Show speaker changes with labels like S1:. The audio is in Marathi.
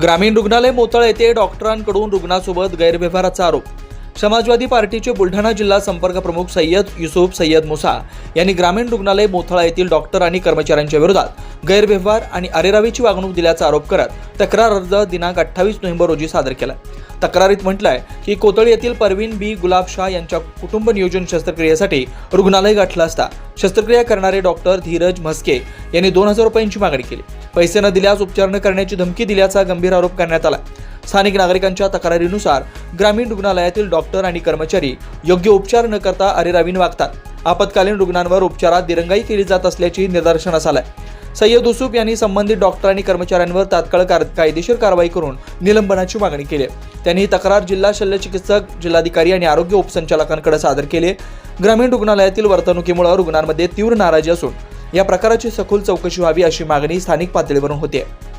S1: ग्रामीण रुग्णालय मोताळ येथे डॉक्टरांकडून रुग्णासोबत गैरव्यवहाराचा आरोप. समाजवादी पार्टीचे बुलढाणा जिल्हा संपर्क प्रमुख सय्यद युसुफ सय्यद मुसा यांनी ग्रामीण रुग्णालय मोथळा येथील डॉक्टर आणि कर्मचाऱ्यांच्या विरोधात गैरव्यवहार आणि अरेरावीची वागणूक दिल्याचा आरोप करत तक्रार अर्ज दिनांक अठ्ठावीस नोव्हेंबर रोजी सादर केला. तक्रारीत म्हटलंय की कोतळी येथील परवीन बी गुलाब शाह यांच्या कुटुंब नियोजन शस्त्रक्रियेसाठी रुग्णालय गाठलं असता शस्त्रक्रिया करणारे डॉक्टर धीरज म्हस्के यांनी दोन हजार रुपयांची मागणी केली. पैसे न दिल्यास उपचार न करण्याची धमकी दिल्याचा गंभीर आरोप करण्यात आला. स्थानिक नागरिकांच्या तक्रारीनुसार ग्रामीण रुग्णालयातील डॉक्टर आणि कर्मचारी योग्य उपचार न करता अरेरावीन वागतात. आपत्कालीन रुग्णांवर उपचारात दिरंगाई केली जात असल्याची निदर्शनास आलंय. सय्यद युसुफ यांनी संबंधित डॉक्टर आणि कर्मचाऱ्यांवर तात्काळ कार- कायदेशीर कारवाई करून निलंबनाची मागणी केली. त्यांनी ही तक्रार जिल्हा शल्यचिकित्सक जिल्हाधिकारी आणि आरोग्य उपसंचालकांकडे सादर केले. ग्रामीण रुग्णालयातील वर्तणुकीमुळे रुग्णांमध्ये तीव्र नाराजी असून या प्रकाराची सखोल चौकशी व्हावी अशी मागणी स्थानिक पातळीवरून होते.